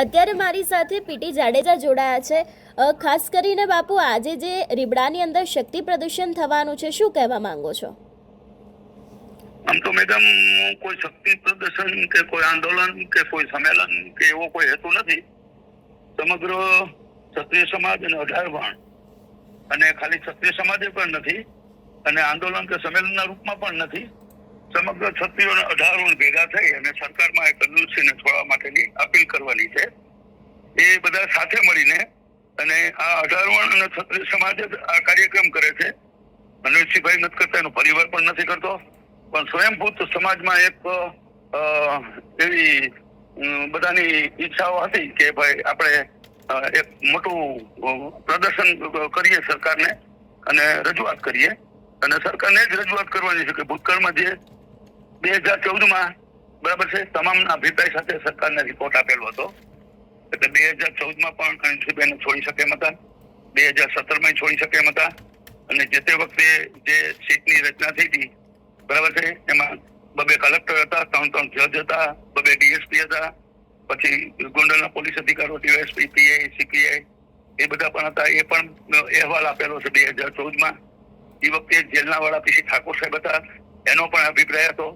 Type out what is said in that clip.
અત્યારે મારી સાથે પીટી જાડેજા જોડાયા છે. ખાસ કરીને બાપુ, આજે જે રીબડાની અંદર શક્તિ પ્રદૂષણ થવાનું છે, શું કહેવા માંગો છો? આમ તો મેડમ કોઈ શક્તિ પ્રદર્શન કે કોઈ આંદોલન કે કોઈ સંમેલન કે એવો કોઈ હેતુ નથી. સમગ્ર ક્ષત્રિય સમાજ અને અઢાર વર્ણ અને ખાલી ક્ષત્રિય સમાજે પણ નથી અને આંદોલન કે સંમેલનના રૂપમાં પણ નથી. સમગ્ર ક્ષત્રિયો અને અઢાર વર્ણ ભેગા થઈ અને સરકારમાં એક અનુસૂચિને છોડવા માટેની અપીલ કરવાની છે. એ બધા સાથે મળીને અને આ અઢારવણ અને ક્ષત્રિય સમાજ જ આ કાર્યક્રમ કરે છે. મનુષ્યભાઈ નથી કરતા, એનો પરિવાર પણ નથી કરતો. પણ સ્વયંભૂત સમાજમાં એક એવી બધાની ઈચ્છાઓ હતી કે ભાઈ આપણે એક મોટું પ્રદર્શન કરીએ સરકારને અને રજૂઆત કરીએ. અને સરકારને જ રજૂઆત કરવાની છે કે ભૂતકાળમાં જે બે હજાર ચૌદમાં બરાબર છે? તમામના અભિપ્રાય સાથે સરકારને રિપોર્ટ આપેલો હતો. એટલે બે હજાર ચૌદમાં પણ કણસીબેન છોડી શકે એમ હતા. બે હજાર સત્તરમાં છોડી શકે એમ હતા. અને જે તે વખતે જે સીટની રચના થઈ હતી, બરાબર છે? એમાં બબે કલેક્ટર હતા, ત્રણ ત્રણ જજ હતા, બબે ડીએસપી હતા, પછી ગોંડલના પોલીસ અધિકારો ડીએસપી પીઆઈ, સીપીઆઈ એ બધા પણ હતા. એ પણ અહેવાલ આપેલો છે બે હજાર ચૌદમાં. એ વખતે જેલના વાળા પીસી ઠાકોર સાહેબ હતા. એનો પણ અભિપ્રાય હતો.